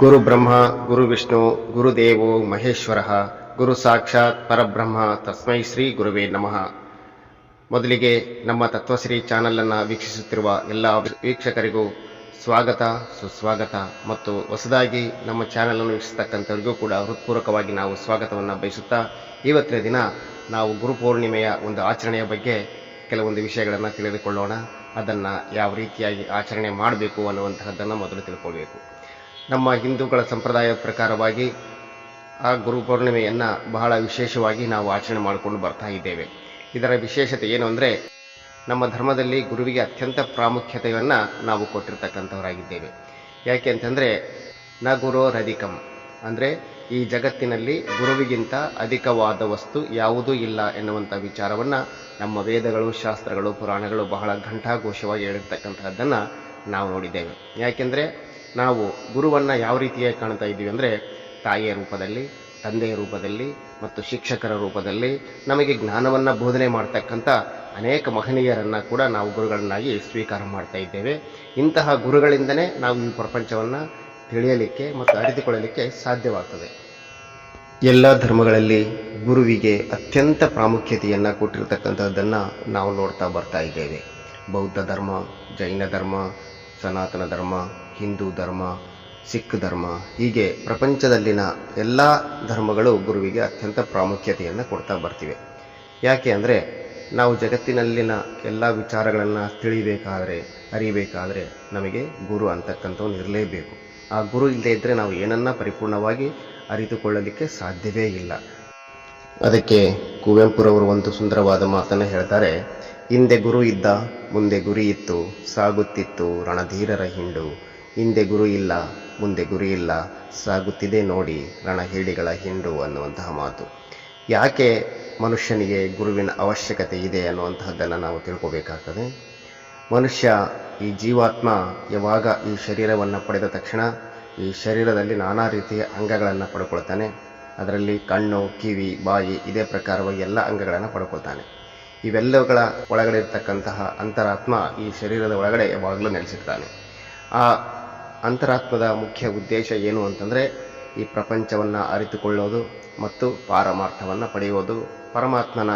ಗುರು ಬ್ರಹ್ಮ, ಗುರು ವಿಷ್ಣು ಗುರುದೇವೋ ಮಹೇಶ್ವರ. ಗುರು ಸಾಕ್ಷಾತ್ ಪರಬ್ರಹ್ಮ, ತಸ್ಮೈ ಶ್ರೀ ಗುರುವೇ ನಮಃ. ಮೊದಲಿಗೆ ನಮ್ಮ ತತ್ವಶ್ರೀ ಚಾನೆಲ್ ಅನ್ನು ವೀಕ್ಷಿಸುತ್ತಿರುವ ಎಲ್ಲ ವೀಕ್ಷಕರಿಗೂ ಸ್ವಾಗತ, ಸುಸ್ವಾಗತ ಮತ್ತು ಹೊಸದಾಗಿ ನಮ್ಮ ಚಾನೆಲ್ ಅನ್ನು ವೀಕ್ಷಿಸತಕ್ಕಂಥವರಿಗೂ ಕೂಡ ಹೃತ್ಪೂರ್ವಕವಾಗಿ ನಾವು ಸ್ವಾಗತವನ್ನು ಬಯಸುತ್ತಾ ಇವತ್ತಿನ ದಿನ ನಾವು ಗುರುಪೂರ್ಣಿಮೆಯ ಒಂದು ಆಚರಣೆಯ ಬಗ್ಗೆ ಕೆಲವೊಂದು ವಿಷಯಗಳನ್ನು ತಿಳಿದುಕೊಳ್ಳೋಣ. ಅದನ್ನು ಯಾವ ರೀತಿಯಾಗಿ ಆಚರಣೆ ಮಾಡಬೇಕು ಅನ್ನುವಂತಹದ್ದನ್ನು ಮೊದಲು ತಿಳ್ಕೊಳ್ಬೇಕು. ನಮ್ಮ ಹಿಂದೂಗಳ ಸಂಪ್ರದಾಯದ ಪ್ರಕಾರವಾಗಿ ಆ ಗುರು ಪೌರ್ಣಿಮೆಯನ್ನು ಬಹಳ ವಿಶೇಷವಾಗಿ ನಾವು ಆಚರಣೆ ಮಾಡಿಕೊಂಡು ಬರ್ತಾ ಇದ್ದೇವೆ. ಇದರ ವಿಶೇಷತೆ ಏನು ಅಂದರೆ ನಮ್ಮ ಧರ್ಮದಲ್ಲಿ ಗುರುವಿಗೆ ಅತ್ಯಂತ ಪ್ರಾಮುಖ್ಯತೆಯನ್ನು ನಾವು ಕೊಟ್ಟಿರ್ತಕ್ಕಂಥವರಾಗಿದ್ದೇವೆ. ಯಾಕೆ ಅಂತಂದರೆ, ನ ಗುರೋರಧಿಕಂ ಅಂದರೆ ಈ ಜಗತ್ತಿನಲ್ಲಿ ಗುರುವಿಗಿಂತ ಅಧಿಕವಾದ ವಸ್ತು ಯಾವುದೂ ಇಲ್ಲ ಎನ್ನುವಂಥ ವಿಚಾರವನ್ನು ನಮ್ಮ ವೇದಗಳು, ಶಾಸ್ತ್ರಗಳು, ಪುರಾಣಗಳು ಬಹಳ ಘಂಟಾಘೋಷವಾಗಿ ಹೇಳಿರ್ತಕ್ಕಂಥದ್ದನ್ನು ನಾವು ನೋಡಿದ್ದೇವೆ. ಯಾಕೆಂದರೆ ನಾವು ಗುರುವನ್ನು ಯಾವ ರೀತಿಯಾಗಿ ಕಾಣ್ತಾ ಇದ್ದೀವಿ ಅಂದರೆ ತಾಯಿಯ ರೂಪದಲ್ಲಿ, ತಂದೆಯ ರೂಪದಲ್ಲಿ ಮತ್ತು ಶಿಕ್ಷಕರ ರೂಪದಲ್ಲಿ ನಮಗೆ ಜ್ಞಾನವನ್ನು ಬೋಧನೆ ಮಾಡ್ತಕ್ಕಂಥ ಅನೇಕ ಮಹನೀಯರನ್ನು ಕೂಡ ನಾವು ಗುರುಗಳನ್ನಾಗಿ ಸ್ವೀಕಾರ ಮಾಡ್ತಾ ಇದ್ದೇವೆ. ಇಂತಹ ಗುರುಗಳಿಂದನೇ ನಾವು ಈ ಪ್ರಪಂಚವನ್ನು ತಿಳಿಯಲಿಕ್ಕೆ ಮತ್ತು ಅರಿತುಕೊಳ್ಳಲಿಕ್ಕೆ ಸಾಧ್ಯವಾಗ್ತದೆ. ಎಲ್ಲ ಧರ್ಮಗಳಲ್ಲಿ ಗುರುವಿಗೆ ಅತ್ಯಂತ ಪ್ರಾಮುಖ್ಯತೆಯನ್ನು ಕೊಟ್ಟಿರತಕ್ಕಂಥದ್ದನ್ನು ನಾವು ನೋಡ್ತಾ ಬರ್ತಾ ಇದ್ದೇವೆ. ಬೌದ್ಧ ಧರ್ಮ, ಜೈನ ಧರ್ಮ ಸನಾತನ ಧರ್ಮ, ಹಿಂದೂ ಧರ್ಮ, ಸಿಖ್ ಧರ್ಮ, ಹೀಗೆ ಪ್ರಪಂಚದಲ್ಲಿನ ಎಲ್ಲ ಧರ್ಮಗಳು ಗುರುವಿಗೆ ಅತ್ಯಂತ ಪ್ರಾಮುಖ್ಯತೆಯನ್ನು ಕೊಡ್ತಾ ಬರ್ತಿವೆ. ಯಾಕೆ ಅಂದರೆ ನಾವು ಜಗತ್ತಿನಲ್ಲಿನ ಎಲ್ಲ ವಿಚಾರಗಳನ್ನು ತಿಳಿಬೇಕಾದರೆ, ಅರಿಬೇಕಾದರೆ ನಮಗೆ ಗುರು ಅಂತಕ್ಕಂಥವ್ನು ಇರಲೇಬೇಕು. ಆ ಗುರು ಇಲ್ಲದೇ ಇದ್ದರೆ ನಾವು ಏನನ್ನ ಪರಿಪೂರ್ಣವಾಗಿ ಅರಿತುಕೊಳ್ಳಲಿಕ್ಕೆ ಸಾಧ್ಯವೇ ಇಲ್ಲ. ಅದಕ್ಕೆ ಕುವೆಂಪುರವರು ಒಂದು ಸುಂದರವಾದ ಮಾತನ್ನು ಹೇಳ್ತಾರೆ. ಹಿಂದೆ ಗುರು ಇದ್ದ, ಮುಂದೆ ಗುರಿ ಇತ್ತು, ಸಾಗುತ್ತಿತ್ತು ರಣಧೀರರ ಹಿಂಡು. ಹಿಂದೆ ಗುರು ಇಲ್ಲ, ಮುಂದೆ ಗುರಿ ಇಲ್ಲ, ಸಾಗುತ್ತಿದೆ ನೋಡಿ ರಣಹೇಳಿಗಳ ಹಿಂಡು ಅನ್ನುವಂತಹ ಮಾತು. ಯಾಕೆ ಮನುಷ್ಯನಿಗೆ ಗುರುವಿನ ಅವಶ್ಯಕತೆ ಇದೆ ಅನ್ನುವಂತಹದ್ದನ್ನು ನಾವು ತಿಳ್ಕೋಬೇಕಾಗ್ತದೆ. ಮನುಷ್ಯ ಈ ಜೀವಾತ್ಮ ಯಾವಾಗ ಈ ಶರೀರವನ್ನು ಪಡೆದ ತಕ್ಷಣ ಈ ಶರೀರದಲ್ಲಿ ನಾನಾ ರೀತಿಯ ಅಂಗಗಳನ್ನು ಪಡ್ಕೊಳ್ತಾನೆ. ಅದರಲ್ಲಿ ಕಣ್ಣು, ಕಿವಿ, ಬಾಯಿ ಇದೇ ಪ್ರಕಾರವಾಗಿ ಎಲ್ಲ ಅಂಗಗಳನ್ನು ಪಡ್ಕೊಳ್ತಾನೆ. ಇವೆಲ್ಲವುಗಳ ಒಳಗಡೆ ಇರತಕ್ಕಂತಹ ಅಂತರಾತ್ಮ ಈ ಶರೀರದ ಒಳಗಡೆ ಯಾವಾಗಲೂ ನೆಲೆಸಿರ್ತಾನೆ. ಆ ಅಂತರಾತ್ಮದ ಮುಖ್ಯ ಉದ್ದೇಶ ಏನು ಅಂತಂದರೆ ಈ ಪ್ರಪಂಚವನ್ನು ಅರಿತುಕೊಳ್ಳೋದು ಮತ್ತು ಪಾರಮಾರ್ಥವನ್ನು ಪಡೆಯುವುದು ಪರಮಾತ್ಮನ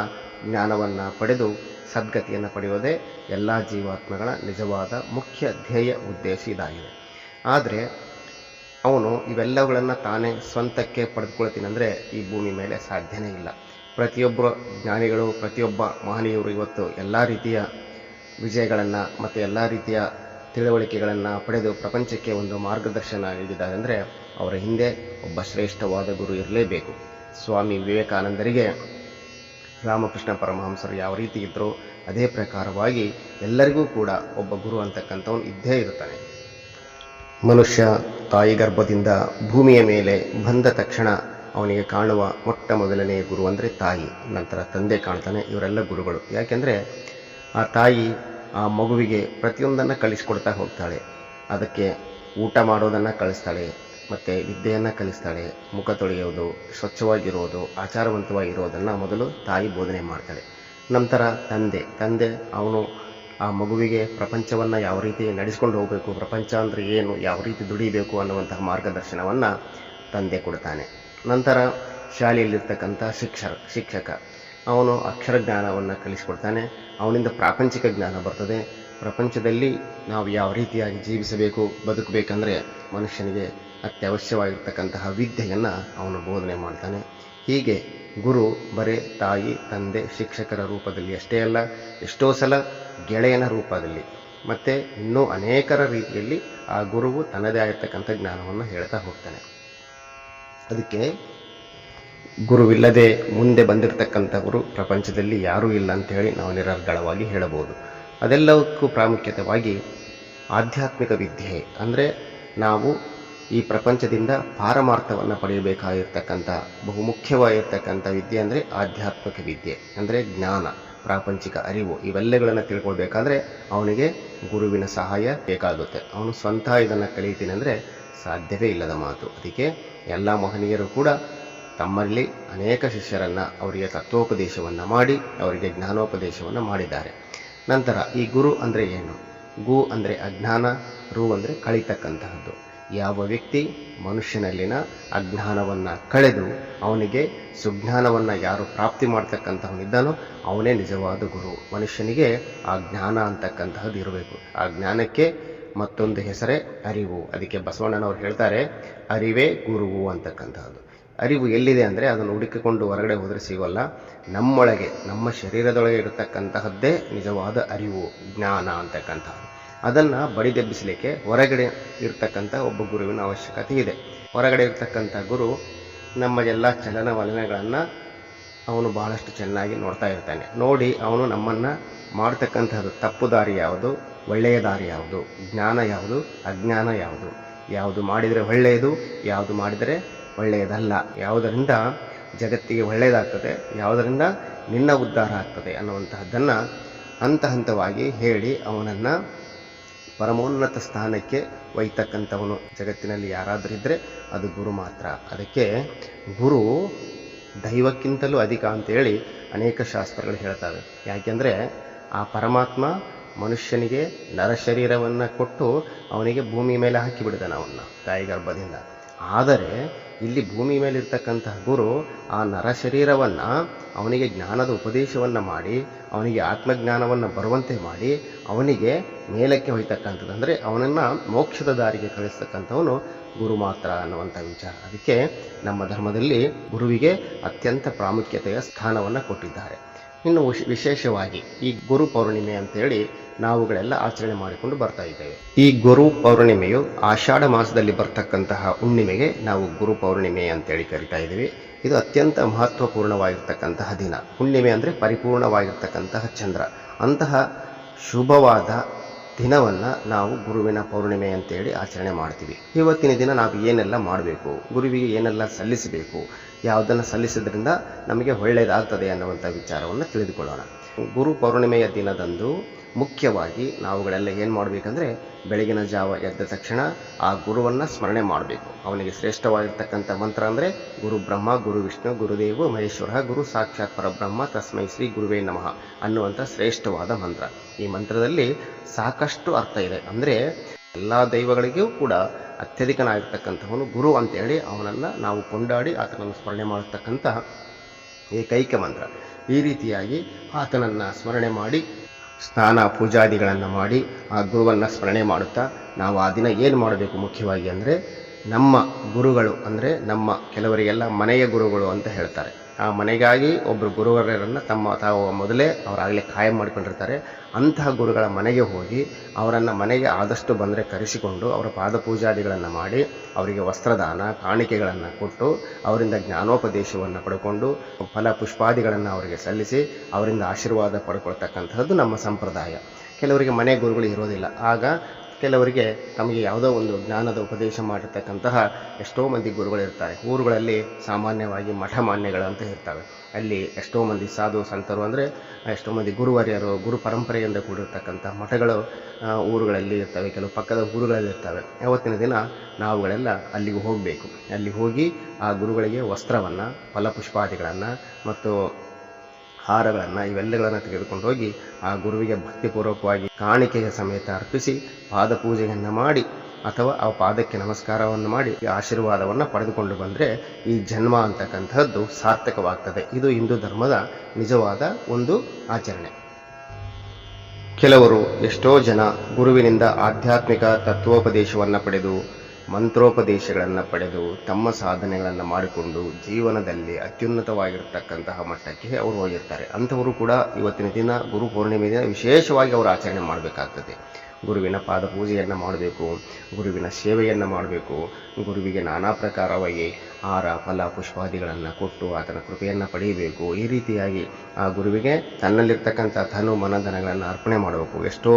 ಜ್ಞಾನವನ್ನು ಪಡೆದು ಸದ್ಗತಿಯನ್ನು ಪಡೆಯೋದೇ ಎಲ್ಲ ಜೀವಾತ್ಮಗಳ ನಿಜವಾದ ಮುಖ್ಯ ಧ್ಯೇಯ ಉದ್ದೇಶ ಇದಾಗಿದೆ. ಆದರೆ ಅವನು ಇವೆಲ್ಲವುಗಳನ್ನು ತಾನೇ ಸ್ವಂತಕ್ಕೆ ಪಡೆದುಕೊಳ್ತೀನಂದರೆ ಈ ಭೂಮಿ ಮೇಲೆ ಸಾಧ್ಯನೇ ಇಲ್ಲ. ಪ್ರತಿಯೊಬ್ಬರು ಜ್ಞಾನಿಗಳು, ಪ್ರತಿಯೊಬ್ಬ ಮಹನೀಯರು ಇವತ್ತು ಎಲ್ಲ ರೀತಿಯ ವಿಜಯಗಳನ್ನು ಮತ್ತು ಎಲ್ಲ ರೀತಿಯ ತಿಳುವಳಿಕೆಗಳನ್ನು ಪಡೆದು ಪ್ರಪಂಚಕ್ಕೆ ಒಂದು ಮಾರ್ಗದರ್ಶನ ನೀಡಿದ್ದಾರೆ ಅಂದರೆ ಅವರ ಹಿಂದೆ ಒಬ್ಬ ಶ್ರೇಷ್ಠವಾದ ಗುರು ಇರಲೇಬೇಕು. ಸ್ವಾಮಿ ವಿವೇಕಾನಂದರಿಗೆ ರಾಮಕೃಷ್ಣ ಪರಮಹಂಸರು ಯಾವ ರೀತಿ ಇದ್ದರೂ ಅದೇ ಪ್ರಕಾರವಾಗಿ ಎಲ್ಲರಿಗೂ ಕೂಡ ಒಬ್ಬ ಗುರು ಅಂತಕ್ಕಂಥವನು ಇದ್ದೇ ಇರುತ್ತಾನೆ. ಮನುಷ್ಯ ತಾಯಿ ಗರ್ಭದಿಂದ ಭೂಮಿಯ ಮೇಲೆ ಬಂದ ತಕ್ಷಣ ಅವನಿಗೆ ಕಾಣುವ ಮೊಟ್ಟ ಮೊದಲನೆಯ ಗುರು ಅಂದರೆ ತಾಯಿ, ನಂತರ ತಂದೆ ಕಾಣ್ತಾನೆ ಇವರೆಲ್ಲ ಗುರುಗಳು. ಯಾಕೆಂದರೆ ಆ ತಾಯಿ ಆ ಮಗುವಿಗೆ ಪ್ರತಿಯೊಂದನ್ನು ಕಲಿಸ್ಕೊಡ್ತಾ ಹೋಗ್ತಾಳೆ. ಅದಕ್ಕೆ ಊಟ ಮಾಡೋದನ್ನು ಕಳಿಸ್ತಾಳೆ, ಮತ್ತು ವಿದ್ಯೆಯನ್ನು ಕಲಿಸ್ತಾಳೆ, ಮುಖ ತೊಳೆಯೋದು, ಸ್ವಚ್ಛವಾಗಿರೋದು, ಆಚಾರವಂತವಾಗಿರೋದನ್ನು ಮೊದಲು ತಾಯಿ ಬೋಧನೆ ಮಾಡ್ತಾಳೆ. ನಂತರ ತಂದೆ ತಂದೆ ಅವನು ಆ ಮಗುವಿಗೆ ಪ್ರಪಂಚವನ್ನು ಯಾವ ರೀತಿ ನಡೆಸ್ಕೊಂಡು ಹೋಗಬೇಕು, ಪ್ರಪಂಚ ಅಂದರೆ ಏನು, ಯಾವ ರೀತಿ ದುಡಿಬೇಕು ಅನ್ನುವಂತಹ ಮಾರ್ಗದರ್ಶನವನ್ನು ತಂದೆ ಕೊಡ್ತಾನೆ. ನಂತರ ಶಾಲೆಯಲ್ಲಿರ್ತಕ್ಕಂಥ ಶಿಕ್ಷ, ಶಿಕ್ಷಕ. ಅವನು ಅಕ್ಷರ ಜ್ಞಾನವನ್ನು ಕಲಿಸ್ಕೊಡ್ತಾನೆ. ಅವನಿಂದ ಪ್ರಾಪಂಚಿಕ ಜ್ಞಾನ ಬರ್ತದೆ. ಪ್ರಪಂಚದಲ್ಲಿ ನಾವು ಯಾವ ರೀತಿಯಾಗಿ ಜೀವಿಸಬೇಕು, ಬದುಕಬೇಕಂದ್ರೆ ಮನುಷ್ಯನಿಗೆ ಅತ್ಯವಶ್ಯವಾಗಿರ್ತಕ್ಕಂತಹ ವಿದ್ಯೆಯನ್ನು ಅವನು ಬೋಧನೆ ಮಾಡ್ತಾನೆ. ಹೀಗೆ ಗುರು, ಬರೇ, ತಾಯಿ, ತಂದೆ, ಶಿಕ್ಷಕರ ರೂಪದಲ್ಲಿ ಅಷ್ಟೇ ಅಲ್ಲ, ಎಷ್ಟೋ ಸಲ ಗೆಳೆಯನ ರೂಪದಲ್ಲಿ. ಮತ್ತು ಇನ್ನೂ ಅನೇಕರ ರೀತಿಯಲ್ಲಿ ಆ ಗುರುವು ತನ್ನದೇ ಆಗಿರ್ತಕ್ಕಂಥ ಜ್ಞಾನವನ್ನು ಹೇಳ್ತಾ ಹೋಗ್ತಾನೆ. ಅದಕ್ಕೆ ಗುರುವಿಲ್ಲದೆ ಮುಂದೆ ಬಂದಿರತಕ್ಕಂಥವರು ಪ್ರಪಂಚದಲ್ಲಿ ಯಾರೂ ಇಲ್ಲ ಅಂತೇಳಿ ನಾವು ನಿರರ್ಗಳವಾಗಿ ಹೇಳಬಹುದು. ಅದೆಲ್ಲವಕ್ಕೂ ಪ್ರಾಮುಖ್ಯತೆವಾಗಿ ಆಧ್ಯಾತ್ಮಿಕ ವಿದ್ಯೆ ಅಂದರೆ ನಾವು ಈ ಪ್ರಪಂಚದಿಂದ ಪಾರಮಾರ್ಥವನ್ನು ಪಡೆಯಬೇಕಾಗಿರ್ತಕ್ಕಂಥ, ಬಹುಮುಖ್ಯವಾಗಿರ್ತಕ್ಕಂಥ ವಿದ್ಯೆ ಅಂದರೆ ಆಧ್ಯಾತ್ಮಿಕ ವಿದ್ಯೆ ಅಂದರೆ ಜ್ಞಾನ, ಪ್ರಾಪಂಚಿಕ ಅರಿವು ಇವೆಲ್ಲಗಳನ್ನು ತಿಳ್ಕೊಳ್ಬೇಕಾದ್ರೆ ಅವನಿಗೆ ಗುರುವಿನ ಸಹಾಯ ಬೇಕಾಗುತ್ತೆ. ಅವನು ಸ್ವಂತ ಇದನ್ನು ಕಲಿತೀನಿ ಅಂದರೆ ಸಾಧ್ಯವೇ ಇಲ್ಲದ ಮಾತು. ಅದಕ್ಕೆ ಎಲ್ಲ ಮಹನೀಯರು ಕೂಡ ತಮ್ಮಲ್ಲಿ ಅನೇಕ ಶಿಷ್ಯರನ್ನು ಅವರಿಗೆ ತತ್ವೋಪದೇಶವನ್ನು ಮಾಡಿ, ಅವರಿಗೆ ಜ್ಞಾನೋಪದೇಶವನ್ನು ಮಾಡಿದ್ದಾರೆ. ನಂತರ ಈ ಗುರು ಅಂದರೆ ಏನು? ಗು ಅಂದರೆ ಅಜ್ಞಾನ, ರು ಅಂದರೆ ಕಳಿತಕ್ಕಂತಹದ್ದು. ಯಾವ ವ್ಯಕ್ತಿ ಮನುಷ್ಯನಲ್ಲಿನ ಅಜ್ಞಾನವನ್ನು ಕಳೆದು ಅವನಿಗೆ ಸುಜ್ಞಾನವನ್ನು ಯಾರು ಪ್ರಾಪ್ತಿ ಮಾಡ್ತಕ್ಕಂಥವನಿದ್ದಾನೋ ಅವನೇ ನಿಜವಾದ ಗುರು. ಮನುಷ್ಯನಿಗೆ ಆ ಜ್ಞಾನ ಅಂತಕ್ಕಂತಹದ್ದು ಇರಬೇಕು. ಆ ಜ್ಞಾನಕ್ಕೆ ಮತ್ತೊಂದು ಹೆಸರೇ ಅರಿವು. ಅದಕ್ಕೆ ಬಸವಣ್ಣನವರು ಹೇಳ್ತಾರೆ, ಅರಿವೇ ಗುರುವು ಅಂತಕ್ಕಂಥದ್ದು ಅರಿವು ಎಲ್ಲಿದೆ ಅಂದರೆ ಅದನ್ನು ಹುಡುಕಿಕೊಂಡು ಹೊರಗಡೆ ಹೋದರೆ ಸಿಗೋಲ್ಲ. ನಮ್ಮೊಳಗೆ, ನಮ್ಮ ಶರೀರದೊಳಗೆ ಇರತಕ್ಕಂತಹದ್ದೇ ನಿಜವಾದ ಅರಿವು, ಜ್ಞಾನ ಅಂತಕ್ಕಂಥದ್ದು ಅದನ್ನು ಬಡಿದೆಬ್ಬಿಸಲಿಕ್ಕೆ ಹೊರಗಡೆ ಇರ್ತಕ್ಕಂಥ ಒಬ್ಬ ಗುರುವಿನ ಅವಶ್ಯಕತೆ ಇದೆ. ಹೊರಗಡೆ ಇರ್ತಕ್ಕಂಥ ಗುರು ನಮ್ಮ ಎಲ್ಲ ಚಲನವಲನಗಳನ್ನು ಅವನು ಬಹಳಷ್ಟು ಚೆನ್ನಾಗಿ ನೋಡ್ತಾ ಇರ್ತಾನೆ. ನೋಡಿ ಅವನು ನಮ್ಮನ್ನು ಮಾಡ್ತಕ್ಕಂಥದ್ದು ತಪ್ಪು ದಾರಿ ಯಾವುದು? ಒಳ್ಳೆಯ ದಾರಿ ಯಾವುದು? ಜ್ಞಾನ ಯಾವುದು? ಅಜ್ಞಾನ ಯಾವುದು? ಯಾವುದು ಮಾಡಿದರೆ ಒಳ್ಳೆಯದು, ಯಾವುದು ಮಾಡಿದರೆ ಒಳ್ಳೆಯದಲ್ಲ. ಯಾವುದರಿಂದ ಜಗತ್ತಿಗೆ ಒಳ್ಳೆಯದಾಗ್ತದೆ, ಯಾವುದರಿಂದ ನಿನ್ನ ಉದ್ಧಾರ ಆಗ್ತದೆ ಅನ್ನುವಂತಹದ್ದನ್ನು ಹಂತ ಹಂತವಾಗಿ ಹೇಳಿ ಅವನನ್ನು ಪರಮೋನ್ನತ ಸ್ಥಾನಕ್ಕೆ ಒಯ್ತಕ್ಕಂಥವನು. ಜಗತ್ತಿನಲ್ಲಿ ಯಾರಾದರೂ ಇದ್ದರೆ ಅದು ಗುರು ಮಾತ್ರ. ಅದಕ್ಕೆ ಗುರು ದೈವಕ್ಕಿಂತಲೂ ಅಧಿಕ ಅಂತೇಳಿ ಅನೇಕ ಶಾಸ್ತ್ರಗಳು ಹೇಳ್ತವೆ. ಯಾಕೆಂದರೆ ಆ ಪರಮಾತ್ಮ ಮನುಷ್ಯನಿಗೆ ನರಶರೀರವನ್ನು ಕೊಟ್ಟು ಅವನಿಗೆ ಭೂಮಿ ಮೇಲೆ ಹಾಕಿಬಿಡ್ತಾನೆ ಅವನ್ನ, ತಾಯಿ ಗರ್ಭದಿಂದ. ಆದರೆ ಇಲ್ಲಿ ಭೂಮಿ ಮೇಲೆ ಇರ್ತಕ್ಕಂತಹ ಗುರು ಆ ನರಶರೀರವನ್ನು ಅವನಿಗೆ ಜ್ಞಾನದ ಉಪದೇಶವನ್ನು ಮಾಡಿ, ಅವನಿಗೆ ಆತ್ಮಜ್ಞಾನವನ್ನು ಬರುವಂತೆ ಮಾಡಿ, ಅವನಿಗೆ ಮೇಲಕ್ಕೆ ಹೋಯ್ತಕ್ಕಂಥದ್ದು. ಅಂದರೆ ಅವನನ್ನು ಮೋಕ್ಷದ ದಾರಿಗೆ ಕಳಿಸ್ತಕ್ಕಂಥವನು ಗುರು ಮಾತ್ರ ಅನ್ನುವಂಥ ವಿಚಾರ. ಅದಕ್ಕೆ ನಮ್ಮ ಧರ್ಮದಲ್ಲಿ ಗುರುವಿಗೆ ಅತ್ಯಂತ ಪ್ರಾಮುಖ್ಯತೆಯ ಸ್ಥಾನವನ್ನು ಕೊಟ್ಟಿದ್ದಾರೆ. ಇನ್ನು ವಿಶ್- ವಿಶೇಷವಾಗಿ ಈ ಗುರು ಪೌರ್ಣಿಮೆ ಅಂತೇಳಿ ನಾವುಗಳೆಲ್ಲ ಆಚರಣೆ ಮಾಡಿಕೊಂಡು ಬರ್ತಾ ಇದ್ದೇವೆ. ಈ ಗುರು ಪೌರ್ಣಿಮೆಯು ಆಷಾಢ ಮಾಸದಲ್ಲಿ ಬರ್ತಕ್ಕಂತಹ ಹುಣ್ಣಿಮೆಗೆ ನಾವು ಗುರು ಪೌರ್ಣಿಮೆ ಅಂತೇಳಿ ಕರಿತಾ ಇದ್ದೀವಿ. ಇದು ಅತ್ಯಂತ ಮಹತ್ವಪೂರ್ಣವಾಗಿರ್ತಕ್ಕಂತಹ ದಿನ. ಹುಣ್ಣಿಮೆ ಅಂದರೆ ಪರಿಪೂರ್ಣವಾಗಿರ್ತಕ್ಕಂತಹ ಚಂದ್ರ. ಅಂತಹ ಶುಭವಾದ ದಿನವನ್ನು ನಾವು ಗುರುವಿನ ಪೌರ್ಣಿಮೆ ಅಂತೇಳಿ ಆಚರಣೆ ಮಾಡ್ತೀವಿ. ಇವತ್ತಿನ ದಿನ ನಾವು ಏನೆಲ್ಲ ಮಾಡಬೇಕು, ಗುರುವಿಗೆ ಏನೆಲ್ಲ ಸಲ್ಲಿಸಬೇಕು, ಯಾವುದನ್ನು ಸಲ್ಲಿಸೋದ್ರಿಂದ ನಮಗೆ ಒಳ್ಳೆಯದಾಗ್ತದೆ ಅನ್ನುವಂಥ ವಿಚಾರವನ್ನು ತಿಳಿದುಕೊಳ್ಳೋಣ. ಗುರು ಪೌರ್ಣಿಮೆಯ ದಿನದಂದು ಮುಖ್ಯವಾಗಿ ನಾವುಗಳೆಲ್ಲ ಏನು ಮಾಡಬೇಕಂದ್ರೆ ಬೆಳಗಿನ ಜಾವ ಎದ್ದ ತಕ್ಷಣ ಆ ಗುರುವನ್ನು ಸ್ಮರಣೆ ಮಾಡಬೇಕು. ಅವನಿಗೆ ಶ್ರೇಷ್ಠವಾಗಿರ್ತಕ್ಕಂಥ ಮಂತ್ರ ಅಂದರೆ ಗುರು ಬ್ರಹ್ಮ, ಗುರು ವಿಷ್ಣು ಗುರುದೇವ ಮಹೇಶ್ವರ, ಗುರು ಸಾಕ್ಷಾತ್ ಪರಬ್ರಹ್ಮ, ತಸ್ಮೈ ಶ್ರೀ ಗುರುವೇ ನಮಃ ಅನ್ನುವಂಥ ಶ್ರೇಷ್ಠವಾದ ಮಂತ್ರ. ಈ ಮಂತ್ರದಲ್ಲಿ ಸಾಕಷ್ಟು ಅರ್ಥ ಇದೆ. ಅಂದರೆ ಎಲ್ಲ ದೈವಗಳಿಗೂ ಕೂಡ ಅತ್ಯಧಿಕನಾಗಿರ್ತಕ್ಕಂಥವನು ಗುರು ಅಂತೇಳಿ ಅವನನ್ನು ನಾವು ಕೊಂಡಾಡಿ ಆತನನ್ನು ಸ್ಮರಣೆ ಮಾಡತಕ್ಕಂಥ ಏಕೈಕ ಮಂತ್ರ. ಈ ರೀತಿಯಾಗಿ ಆತನನ್ನು ಸ್ಮರಣೆ ಮಾಡಿ ಸ್ನಾನ ಪೂಜಾದಿಗಳನ್ನು ಮಾಡಿ ಆ ಗುರುವನ್ನು ಸ್ಮರಣೆ ಮಾಡುತ್ತಾ ನಾವು ಆ ದಿನ ಏನು ಮಾಡಬೇಕು ಮುಖ್ಯವಾಗಿ ಅಂದರೆ ನಮ್ಮ ಗುರುಗಳು ಅಂದರೆ ನಮ್ಮ ಕೆಲವರಿಗೆಲ್ಲ ಮನೆಯ ಗುರುಗಳು ಅಂತ ಹೇಳ್ತಾರೆ. ಆ ಮನೆಗಾಗಿ ಒಬ್ಬರು ಗುರುವರರನ್ನು ತಮ್ಮ ತಾವು ಮೊದಲೇ ಅವರಾಗಲೇ ಕಾಯಂ ಮಾಡಿಕೊಂಡಿರ್ತಾರೆ. ಅಂತಹ ಗುರುಗಳ ಮನೆಗೆ ಹೋಗಿ ಅವರನ್ನು ಮನೆಗೆ ಆದಷ್ಟು ಬಂದರೆ ಕರೆಸಿಕೊಂಡು ಅವರ ಪಾದ ಪೂಜಾದಿಗಳನ್ನು ಮಾಡಿ, ಅವರಿಗೆ ವಸ್ತ್ರದಾನ, ಕಾಣಿಕೆಗಳನ್ನು ಕೊಟ್ಟು, ಅವರಿಂದ ಜ್ಞಾನೋಪದೇಶವನ್ನು ಪಡ್ಕೊಂಡು, ಫಲ ಪುಷ್ಪಾದಿಗಳನ್ನು ಅವರಿಗೆ ಸಲ್ಲಿಸಿ, ಅವರಿಂದ ಆಶೀರ್ವಾದ ಪಡ್ಕೊಳ್ತಕ್ಕಂಥದ್ದು ನಮ್ಮ ಸಂಪ್ರದಾಯ. ಕೆಲವರಿಗೆ ಮನೆ ಗುರುಗಳು ಇರೋದಿಲ್ಲ. ಆಗ ಕೆಲವರಿಗೆ ತಮಗೆ ಯಾವುದೋ ಒಂದು ಜ್ಞಾನದ ಉಪದೇಶ ಮಾಡಿರ್ತಕ್ಕಂತಹ ಎಷ್ಟೋ ಮಂದಿ ಗುರುಗಳಿರ್ತಾರೆ. ಊರುಗಳಲ್ಲಿ ಸಾಮಾನ್ಯವಾಗಿ ಮಠ ಮಾನ್ಯಗಳು ಅಂತ ಇರ್ತವೆ ಅಲ್ಲಿ ಎಷ್ಟೋ ಮಂದಿ ಸಾಧು ಸಂತರು ಅಂದರೆ ಎಷ್ಟೋ ಮಂದಿ ಗುರುವರ್ಯರು, ಗುರು ಪರಂಪರೆಯಿಂದ ಕೂಡಿರ್ತಕ್ಕಂಥ ಮಠಗಳು ಊರುಗಳಲ್ಲಿ ಇರ್ತವೆ. ಕೆಲವು ಪಕ್ಕದ ಊರುಗಳಲ್ಲಿ ಇರ್ತವೆ. ಯಾವತ್ತಿನ ದಿನ ನಾವುಗಳೆಲ್ಲ ಅಲ್ಲಿಗೆ ಹೋಗಬೇಕು. ಅಲ್ಲಿ ಹೋಗಿ ಆ ಗುರುಗಳಿಗೆ ವಸ್ತ್ರವನ್ನು, ಫಲಪುಷ್ಪಾದಿಗಳನ್ನು ಮತ್ತು ಹಾರಗಳನ್ನು ಇವೆಲ್ಲಗಳನ್ನು ತೆಗೆದುಕೊಂಡು ಹೋಗಿ ಆ ಗುರುವಿಗೆ ಭಕ್ತಿಪೂರ್ವಕವಾಗಿ ಕಾಣಿಕೆಯ ಸಮೇತ ಅರ್ಪಿಸಿ ಪಾದ ಪೂಜೆಯನ್ನು ಮಾಡಿ ಅಥವಾ ಆ ಪಾದಕ್ಕೆ ನಮಸ್ಕಾರವನ್ನು ಮಾಡಿ ಆಶೀರ್ವಾದವನ್ನು ಪಡೆದುಕೊಂಡು ಬಂದರೆ ಈ ಜನ್ಮ ಅಂತಕ್ಕಂಥದ್ದು ಸಾರ್ಥಕವಾಗ್ತದೆ. ಇದು ಹಿಂದೂ ಧರ್ಮದ ನಿಜವಾದ ಒಂದು ಆಚರಣೆ. ಕೆಲವರು ಎಷ್ಟೋ ಜನ ಗುರುವಿನಿಂದ ಆಧ್ಯಾತ್ಮಿಕ ತತ್ವೋಪದೇಶವನ್ನು ಪಡೆದು ಮಂತ್ರೋಪದೇಶಗಳನ್ನು ಪಡೆದು ತಮ್ಮ ಸಾಧನೆಗಳನ್ನು ಮಾಡಿಕೊಂಡು ಜೀವನದಲ್ಲಿ ಅತ್ಯುನ್ನತವಾಗಿರ್ತಕ್ಕಂತಹ ಮಟ್ಟಕ್ಕೆ ಅವರು ಹೋಗಿರ್ತಾರೆ. ಅಂಥವರು ಕೂಡ ಇವತ್ತಿನ ದಿನ ಗುರು ಪೂರ್ಣಿಮೆ ದಿನ ವಿಶೇಷವಾಗಿ ಅವರು ಆಚರಣೆ ಮಾಡಬೇಕಾಗ್ತದೆ. ಗುರುವಿನ ಪಾದ ಪೂಜೆಯನ್ನು ಮಾಡಬೇಕು, ಗುರುವಿನ ಸೇವೆಯನ್ನು ಮಾಡಬೇಕು, ಗುರುವಿಗೆ ನಾನಾ ಪ್ರಕಾರವಾಗಿ ಹಾರ ಫಲ, ಪುಷ್ಪಾದಿಗಳನ್ನು ಕೊಟ್ಟು ಆತನ ಕೃಪೆಯನ್ನು ಪಡೆಯಬೇಕು. ಈ ರೀತಿಯಾಗಿ ಆ ಗುರುವಿಗೆ ತನ್ನಲ್ಲಿರ್ತಕ್ಕಂಥ ತನು ಮನಧನಗಳನ್ನು ಅರ್ಪಣೆ ಮಾಡಬೇಕು. ಎಷ್ಟೋ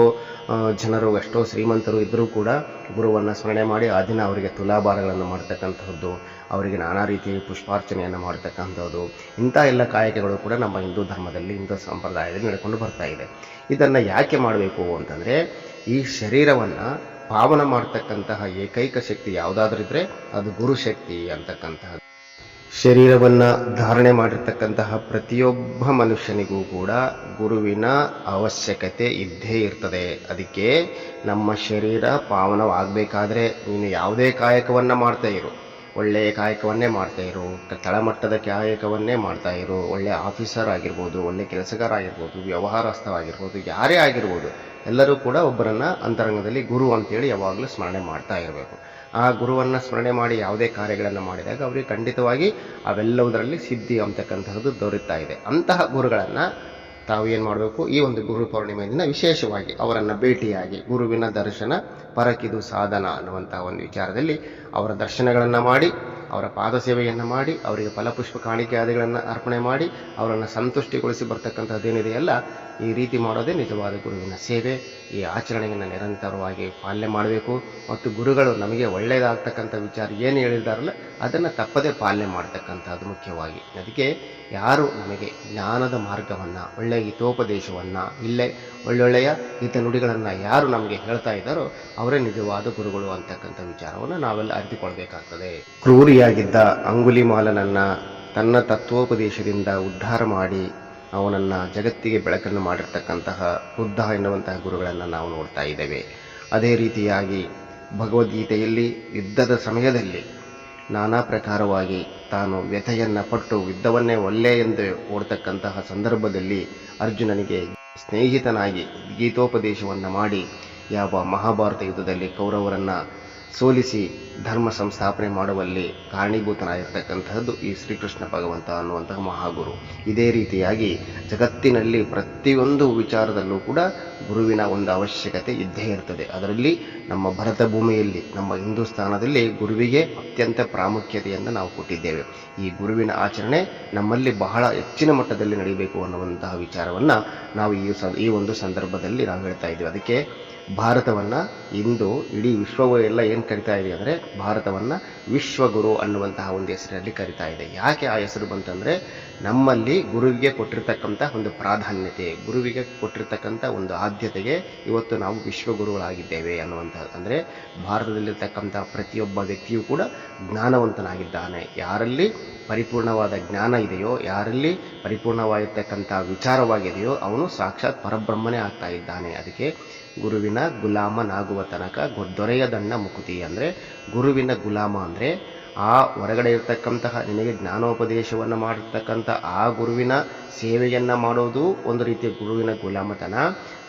ಜನರು, ಎಷ್ಟೋ ಶ್ರೀಮಂತರು ಇದ್ದರೂ ಕೂಡ ಗುರುವನ್ನು ಸ್ಮರಣೆ ಮಾಡಿ ಆ ದಿನ ಅವರಿಗೆ ತುಲಾಭಾರಗಳನ್ನು ಮಾಡ್ತಕ್ಕಂಥದ್ದು, ಅವರಿಗೆ ನಾನಾ ರೀತಿಯ ಪುಷ್ಪಾರ್ಚನೆಯನ್ನು ಮಾಡ್ತಕ್ಕಂಥದ್ದು, ಇಂಥ ಎಲ್ಲ ಕಾಯಕಗಳು ಕೂಡ ನಮ್ಮ ಹಿಂದೂ ಧರ್ಮದಲ್ಲಿ, ಹಿಂದೂ ಸಂಪ್ರದಾಯದಲ್ಲಿ ನಡ್ಕೊಂಡು ಬರ್ತಾ ಇದೆ. ಇದನ್ನು ಯಾಕೆ ಮಾಡಬೇಕು ಅಂತಂದರೆ ಈ ಶರೀರವನ್ನು ಪಾವನ ಮಾಡ್ತಕ್ಕಂತಹ ಏಕೈಕ ಶಕ್ತಿ ಯಾವುದಾದ್ರಿದ್ರೆ ಅದು ಗುರು ಶಕ್ತಿ ಅಂತಕ್ಕಂತಹ ಶರೀರವನ್ನ ಧಾರಣೆ ಮಾಡಿರ್ತಕ್ಕಂತಹ ಪ್ರತಿಯೊಬ್ಬ ಮನುಷ್ಯನಿಗೂ ಕೂಡ ಗುರುವಿನ ಅವಶ್ಯಕತೆ ಇದ್ದೇ ಇರ್ತದೆ. ಅದಕ್ಕೆ ನಮ್ಮ ಶರೀರ ಪಾವನವಾಗಬೇಕಾದ್ರೆ ನೀನು ಯಾವುದೇ ಕಾಯಕವನ್ನು ಮಾಡ್ತಾ ಇರು. ಒಳ್ಳೆಯ ಕಾಯಕವನ್ನೇ ಮಾಡ್ತಾ ಇರು ತಳಮಟ್ಟದ ಕಾಯಕವನ್ನೇ ಮಾಡ್ತಾ ಇರು ಒಳ್ಳೆಯ ಆಫೀಸರ್ ಆಗಿರ್ಬೋದು, ಒಳ್ಳೆ ಕೆಲಸಗಾರ ಆಗಿರ್ಬೋದು ವ್ಯವಹಾರಸ್ಥವಾಗಿರ್ಬೋದು ಯಾರೇ ಆಗಿರ್ಬೋದು, ಎಲ್ಲರೂ ಕೂಡ ಒಬ್ಬರನ್ನ ಅಂತರಂಗದಲ್ಲಿ ಗುರು ಅಂತೇಳಿ ಯಾವಾಗಲೂ ಸ್ಮರಣೆ ಮಾಡ್ತಾ ಇರಬೇಕು. ಆ ಗುರುವನ್ನ ಸ್ಮರಣೆ ಮಾಡಿ ಯಾವುದೇ ಕಾರ್ಯಗಳನ್ನು ಮಾಡಿದಾಗ ಅವರಿಗೆ ಖಂಡಿತವಾಗಿ ಅವೆಲ್ಲವುದರಲ್ಲಿ ಸಿದ್ಧಿ ಅಂತಕ್ಕಂತಹದ್ದು ದೊರೀತಾ ಇದೆ. ಅಂತಹ ಗುರುಗಳನ್ನ ತಾವು ಏನು ಮಾಡಬೇಕು ಈ ಒಂದು ಗುರು ಪೌರ್ಣಿಮೆ ದಿನ ವಿಶೇಷವಾಗಿ ಅವರನ್ನು ಭೇಟಿಯಾಗಿ ಗುರುವಿನ ದರ್ಶನ, ಪರಕಿದು ಸಾಧನ ಅನ್ನುವಂತಹ ಒಂದು ವಿಚಾರದಲ್ಲಿ ಅವರ ದರ್ಶನಗಳನ್ನು ಮಾಡಿ ಅವರ ಪಾದ ಸೇವೆಯನ್ನು ಮಾಡಿ, ಅವರಿಗೆ ಫಲಪುಷ್ಪ ಕಾಣಿಕೆ ಆದಿಗಳನ್ನು ಅರ್ಪಣೆ ಮಾಡಿ, ಅವರನ್ನು ಸಂತುಷ್ಟಿಗೊಳಿಸಿ ಬರ್ತಕ್ಕಂಥದ್ದೇನಿದೆಯಲ್ಲ ಈ ರೀತಿ ಮಾಡೋದೇ ನಿಜವಾದ ಗುರುವಿನ ಸೇವೆ. ಈ ಆಚರಣೆಯನ್ನು ನಿರಂತರವಾಗಿ ಪಾಲನೆ ಮಾಡಬೇಕು. ಮತ್ತು ಗುರುಗಳು ನಮಗೆ ಒಳ್ಳೆಯದಾಗ್ತಕ್ಕಂಥ ವಿಚಾರ ಏನು ಹೇಳಿದಾರಲ್ಲ ಅದನ್ನು ತಪ್ಪದೇ ಪಾಲನೆ ಮಾಡ್ತಕ್ಕಂಥದ್ದು ಮುಖ್ಯವಾಗಿ. ಅದಕ್ಕೆ ಯಾರು ನಮಗೆ ಜ್ಞಾನದ ಮಾರ್ಗವನ್ನು, ಒಳ್ಳೆಯ ಹಿತೋಪದೇಶವನ್ನು, ಇಲ್ಲೇ ಒಳ್ಳೊಳ್ಳೆಯ ಹಿತ ನುಡಿಗಳನ್ನು ಯಾರು ನಮಗೆ ಹೇಳ್ತಾ ಇದ್ದಾರೋ ಅವರೇ ನಿಜವಾದ ಗುರುಗಳು ಅಂತಕ್ಕಂಥ ವಿಚಾರವನ್ನು ನಾವೆಲ್ಲ ಅರಿತುಕೊಳ್ಬೇಕಾಗ್ತದೆ. ಕ್ರೂರಿಯಾಗಿದ್ದ ಅಂಗುಲಿಮಾಲನನ್ನ ತನ್ನ ತತ್ವೋಪದೇಶದಿಂದ ಉದ್ಧಾರ ಮಾಡಿ ಅವನನ್ನ ಜಗತ್ತಿಗೆ ಬೆಳಕನ್ನು ಮಾಡಿರ್ತಕ್ಕಂತಹ ಬುದ್ಧ ಎನ್ನುವಂತಹ ಗುರುಗಳನ್ನು ನಾವು ನೋಡ್ತಾ ಇದ್ದೇವೆ. ಅದೇ ರೀತಿಯಾಗಿ ಭಗವದ್ಗೀತೆಯಲ್ಲಿ ಯುದ್ಧದ ಸಮಯದಲ್ಲಿ ನಾನಾ ಪ್ರಕಾರವಾಗಿ ತಾನು ವ್ಯಥೆಯನ್ನ ಪಟ್ಟು ಯುದ್ಧವನ್ನೇ ಒಲ್ಲೆ ಎಂದು ಓಡ್ತಕ್ಕಂತಹ ಸಂದರ್ಭದಲ್ಲಿ ಅರ್ಜುನನಿಗೆ ಸ್ನೇಹಿತನಾಗಿ ಗೀತೋಪದೇಶವನ್ನು ಮಾಡಿ ಯಾವ ಮಹಾಭಾರತ ಯುದ್ಧದಲ್ಲಿ ಕೌರವರನ್ನ ಸೋಲಿಸಿ ಧರ್ಮ ಸಂಸ್ಥಾಪನೆ ಮಾಡುವಲ್ಲಿ ಕಾರಣೀಭೂತನಾಗಿರ್ತಕ್ಕಂತಹದ್ದು ಈ ಶ್ರೀಕೃಷ್ಣ ಭಗವಂತ ಅನ್ನುವಂತಹ ಮಹಾಗುರು. ಇದೇ ರೀತಿಯಾಗಿ ಜಗತ್ತಿನಲ್ಲಿ ಪ್ರತಿಯೊಂದು ವಿಚಾರದಲ್ಲೂ ಕೂಡ ಗುರುವಿನ ಒಂದು ಅವಶ್ಯಕತೆ ಇದ್ದೇ ಇರ್ತದೆ. ಅದರಲ್ಲಿ ನಮ್ಮ ಭರತ ಭೂಮಿಯಲ್ಲಿ, ನಮ್ಮ ಹಿಂದೂಸ್ತಾನದಲ್ಲಿ ಗುರುವಿಗೆ ಅತ್ಯಂತ ಪ್ರಾಮುಖ್ಯತೆಯನ್ನು ನಾವು ಕೊಟ್ಟಿದ್ದೇವೆ. ಈ ಗುರುವಿನ ಆಚರಣೆ ನಮ್ಮಲ್ಲಿ ಬಹಳ ಹೆಚ್ಚಿನ ಮಟ್ಟದಲ್ಲಿ ನಡೀಬೇಕು ಅನ್ನುವಂತಹ ವಿಚಾರವನ್ನು ನಾವು ಈ ಈ ಒಂದು ಸಂದರ್ಭದಲ್ಲಿ ನಾವು ಹೇಳ್ತಾ ಇದ್ದೀವಿ. ಅದಕ್ಕೆ ಭಾರತವನ್ನ ಇಂದು ಇಡೀ ವಿಶ್ವವು ಎಲ್ಲ ಏನು ಕರಿತಾ ಇದೆ ಅಂದರೆ ಭಾರತವನ್ನು ವಿಶ್ವಗುರು ಅನ್ನುವಂತಹ ಒಂದು ಹೆಸರಲ್ಲಿ ಕರಿತಾ ಇದೆ. ಯಾಕೆ ಆ ಹೆಸರು ಬಂತಂದರೆ ನಮ್ಮಲ್ಲಿ ಗುರುವಿಗೆ ಕೊಟ್ಟಿರ್ತಕ್ಕಂಥ ಒಂದು ಪ್ರಾಧಾನ್ಯತೆ, ಗುರುವಿಗೆ ಕೊಟ್ಟಿರ್ತಕ್ಕಂಥ ಒಂದು ಆದ್ಯತೆಗೆ ಇವತ್ತು ನಾವು ವಿಶ್ವಗುರುಗಳಾಗಿದ್ದೇವೆ ಅನ್ನುವಂಥ ಅಂದರೆ ಭಾರತದಲ್ಲಿರ್ತಕ್ಕಂಥ ಪ್ರತಿಯೊಬ್ಬ ವ್ಯಕ್ತಿಯೂ ಕೂಡ ಜ್ಞಾನವಂತನಾಗಿದ್ದಾನೆ. ಯಾರಲ್ಲಿ ಪರಿಪೂರ್ಣವಾದ ಜ್ಞಾನ ಇದೆಯೋ, ಯಾರಲ್ಲಿ ಪರಿಪೂರ್ಣವಾಗಿರ್ತಕ್ಕಂಥ ವಿಚಾರವಾಗಿದೆಯೋ, ಅವನು ಸಾಕ್ಷಾತ್ ಪರಬ್ರಹ್ಮನೇ ಆಗ್ತಾ ಇದ್ದಾನೆ. ಅದಕ್ಕೆ ಗುರುವಿನ ಗುಲಾಮನಾಗುವ ತನಕ ದೊರೆಯ ದೊರೆಯದಣ್ಣ ಮುಕುತಿ ಅಂದರೆ ಗುರುವಿನ ಗುಲಾಮ ಅಂದರೆ ಆ ಹೊರಗಡೆ ಇರತಕ್ಕಂತಹ ನಿನಗೆ ಜ್ಞಾನೋಪದೇಶವನ್ನು ಮಾಡಿರ್ತಕ್ಕಂಥ ಆ ಗುರುವಿನ ಸೇವೆಯನ್ನು ಮಾಡೋದು ಒಂದು ರೀತಿಯ ಗುರುವಿನ ಗುಲಾಮತನ.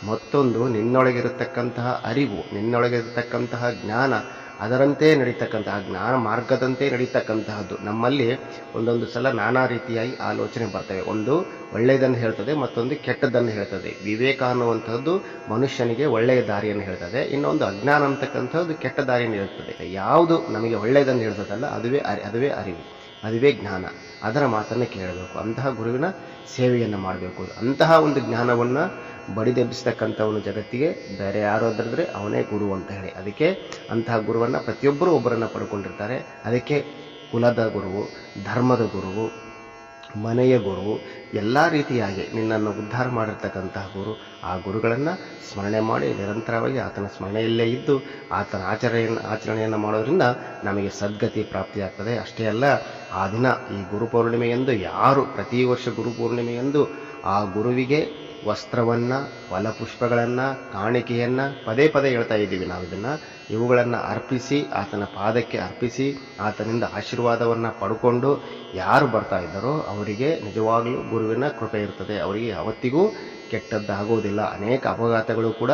ಮತ್ತೊಂದು ನಿನ್ನೊಳಗಿರತಕ್ಕಂತಹ ಅರಿವು, ನಿನ್ನೊಳಗಿರತಕ್ಕಂತಹ ಜ್ಞಾನ ಅದರಂತೆ ನಡೀತಕ್ಕಂತಹ, ಜ್ಞಾನ ಮಾರ್ಗದಂತೆ ನಡೀತಕ್ಕಂತಹದ್ದು. ನಮ್ಮಲ್ಲಿ ಒಂದೊಂದು ಸಲ ನಾನಾ ರೀತಿಯಾಗಿ ಆಲೋಚನೆ ಬರ್ತವೆ. ಒಂದು ಒಳ್ಳೆಯದನ್ನು ಹೇಳ್ತದೆ, ಮತ್ತೊಂದು ಕೆಟ್ಟದ್ದನ್ನು ಹೇಳ್ತದೆ. ವಿವೇಕ ಅನ್ನುವಂಥದ್ದು ಮನುಷ್ಯನಿಗೆ ಒಳ್ಳೆಯ ದಾರಿಯನ್ನು ಹೇಳ್ತದೆ. ಇನ್ನೊಂದು ಅಜ್ಞಾನ ಅಂತಕ್ಕಂಥದ್ದು ಕೆಟ್ಟ ದಾರಿಯನ್ನು ಹೇಳ್ತದೆ. ಯಾವುದು ನಮಗೆ ಒಳ್ಳೆಯದನ್ನು ಹೇಳ್ತದಲ್ಲ, ಅದುವೇ ಅರಿ, ಅದುವೇ ಅರಿವು, ಅದುವೇ ಜ್ಞಾನ. ಅದರ ಮಾತನ್ನು ಕೇಳಬೇಕು. ಅಂತಹ ಗುರುವಿನ ಸೇವೆಯನ್ನು ಮಾಡಬೇಕು. ಅಂತಹ ಒಂದು ಜ್ಞಾನವನ್ನು ಬಡಿದೆಬ್ಬಿಸ್ತಕ್ಕಂಥವನು ಜಗತ್ತಿಗೆ ಬೇರೆ ಯಾರಾದ್ರೆ ಅವನೇ ಗುರು ಅಂತ ಹೇಳಿ. ಅದಕ್ಕೆ ಅಂತಹ ಗುರುವನ್ನು ಪ್ರತಿಯೊಬ್ಬರು ಒಬ್ಬರನ್ನು ಪಡ್ಕೊಂಡಿರ್ತಾರೆ. ಅದಕ್ಕೆ ಕುಲದ ಗುರುವು, ಧರ್ಮದ ಗುರುವು ಮನೆಯ ಗುರು, ಎಲ್ಲ ರೀತಿಯಾಗಿ ನಿನ್ನನ್ನು ಉದ್ಧಾರ ಮಾಡಿರ್ತಕ್ಕಂತಹ ಗುರು, ಆ ಗುರುಗಳನ್ನು ಸ್ಮರಣೆ ಮಾಡಿ ನಿರಂತರವಾಗಿ ಆತನ ಸ್ಮರಣೆಯಲ್ಲೇ ಇದ್ದು, ಆತನ ಆಚರಣೆಯನ್ನು ಆಚರಣೆಯನ್ನು ಮಾಡೋದರಿಂದ ನಮಗೆ ಸದ್ಗತಿ ಪ್ರಾಪ್ತಿಯಾಗ್ತದೆ. ಅಷ್ಟೇ ಅಲ್ಲ, ಆ ದಿನ ಈ ಗುರು ಪೂರ್ಣಿಮೆಯಂದು ಯಾರು ಪ್ರತಿ ವರ್ಷ ಗುರು ಪೂರ್ಣಿಮೆಯಂದು ಆ ಗುರುವಿಗೆ ವಸ್ತ್ರವನ್ನ, ಫಲಪುಷ್ಪಗಳನ್ನು, ಕಾಣಿಕೆಯನ್ನ ಪದೇ ಪದೇ ಹೇಳ್ತಾ ಇದ್ದೀವಿ ನಾವು ಇದನ್ನು. ಇವುಗಳನ್ನ ಅರ್ಪಿಸಿ, ಆತನ ಪಾದಕ್ಕೆ ಅರ್ಪಿಸಿ, ಆತನಿಂದ ಆಶೀರ್ವಾದವನ್ನ ಪಡ್ಕೊಂಡು ಯಾರು ಬರ್ತಾ ಇದ್ದಾರೋ ಅವರಿಗೆ ನಿಜವಾಗ್ಲೂ ಗುರುವಿನ ಕೃಪೆ ಇರ್ತದೆ. ಅವರಿಗೆ ಯಾವತ್ತಿಗೂ ಕೆಟ್ಟದ್ದಾಗೋದಿಲ್ಲ. ಅನೇಕ ಅಪಘಾತಗಳು ಕೂಡ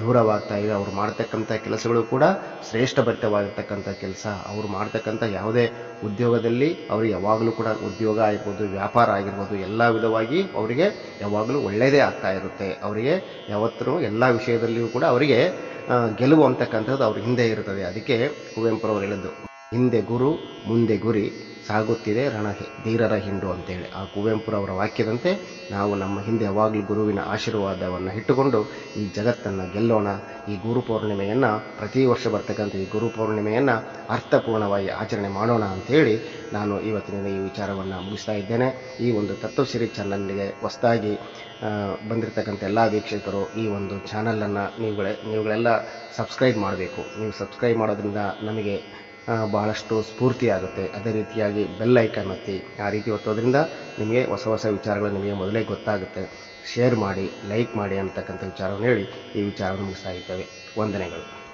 ದೂರವಾಗ್ತಾ ಇದೆ ಅವ್ರು ಮಾಡ್ತಕ್ಕಂಥ ಕೆಲಸಗಳು ಕೂಡ ಶ್ರೇಷ್ಠಭರಿತವಾಗಿರ್ತಕ್ಕಂಥ ಕೆಲಸ. ಅವ್ರು ಮಾಡ್ತಕ್ಕಂಥ ಯಾವುದೇ ಉದ್ಯೋಗದಲ್ಲಿ ಅವ್ರಿಗೆ ಯಾವಾಗಲೂ ಕೂಡ ಉದ್ಯೋಗ ಆಗಿರ್ಬೋದು, ವ್ಯಾಪಾರ ಆಗಿರ್ಬೋದು, ಎಲ್ಲ ವಿಧವಾಗಿ ಅವರಿಗೆ ಯಾವಾಗಲೂ ಒಳ್ಳೆಯದೇ ಆಗ್ತಾ ಇರುತ್ತೆ. ಅವರಿಗೆ ಯಾವತ್ತೂ ಎಲ್ಲ ವಿಷಯದಲ್ಲಿಯೂ ಕೂಡ ಅವರಿಗೆ ಗೆಲುವು ಅಂತಕ್ಕಂಥದ್ದು ಅವ್ರ ಹಿಂದೆ ಇರುತ್ತದೆ ಅದಕ್ಕೆ ಕುವೆಂಪುರವ್ರು ಹೇಳಿದ್ದು ಹಿಂದೆ ಗುರು, ಮುಂದೆ ಗುರಿ ಸಾಗುತ್ತಿದೆ ರಣ ಧೀರರ ಹಿಂಡು ಅಂತೇಳಿ. ಆ ಕುವೆಂಪುರವರ ವಾಕ್ಯದಂತೆ ನಾವು ನಮ್ಮ ಹಿಂದೆ ಯಾವಾಗಲೂ ಗುರುವಿನ ಆಶೀರ್ವಾದವನ್ನು ಇಟ್ಟುಕೊಂಡು ಈ ಜಗತ್ತನ್ನು ಗೆಲ್ಲೋಣ. ಈ ಗುರು ಪೌರ್ಣಿಮೆಯನ್ನು ಪ್ರತಿ ವರ್ಷ ಬರ್ತಕ್ಕಂಥ ಈ ಗುರು ಪೌರ್ಣಿಮೆಯನ್ನು ಅರ್ಥಪೂರ್ಣವಾಗಿ ಆಚರಣೆ ಮಾಡೋಣ ಅಂತೇಳಿ ನಾನು ಇವತ್ತಿನ ಈ ವಿಚಾರವನ್ನು ಮುಗಿಸ್ತಾ ಇದ್ದೇನೆ. ಈ ಒಂದು ತತ್ವಶ್ರೀ ಚಾನಲ್ಗೆ ಹೊಸದಾಗಿ ಬಂದಿರತಕ್ಕಂಥ ಎಲ್ಲ ವೀಕ್ಷಕರು ಈ ಒಂದು ಚಾನಲನ್ನು ನೀವುಗಳೇ, ನೀವುಗಳೆಲ್ಲ ಸಬ್ಸ್ಕ್ರೈಬ್ ಮಾಡಬೇಕು. ನೀವು ಸಬ್ಸ್ಕ್ರೈಬ್ ಮಾಡೋದ್ರಿಂದ ನಮಗೆ ಆ, ಬಹಳಷ್ಟು ಸ್ಫೂರ್ತಿ ಆಗುತ್ತೆ. ಅದೇ ರೀತಿಯಾಗಿ ಬೆಲ್ ಐಕಾನ್ ಒತ್ತಿ ಆ ರೀತಿ ಒತ್ತೋದ್ರಿಂದ ನಿಮಗೆ ಹೊಸ ಹೊಸ ವಿಚಾರಗಳು ನಿಮಗೆ ಮೊದಲೇ ಗೊತ್ತಾಗುತ್ತೆ. ಶೇರ್ ಮಾಡಿ ಲೈಕ್ ಮಾಡಿ ಅಂತಕ್ಕಂಥ ವಿಚಾರವನ್ನು ಹೇಳಿ ಈ ವಿಚಾರವನ್ನು ಮುಗಿಸ್ತಾ ಇದ್ದೇವೆ. ವಂದನೆಗಳು.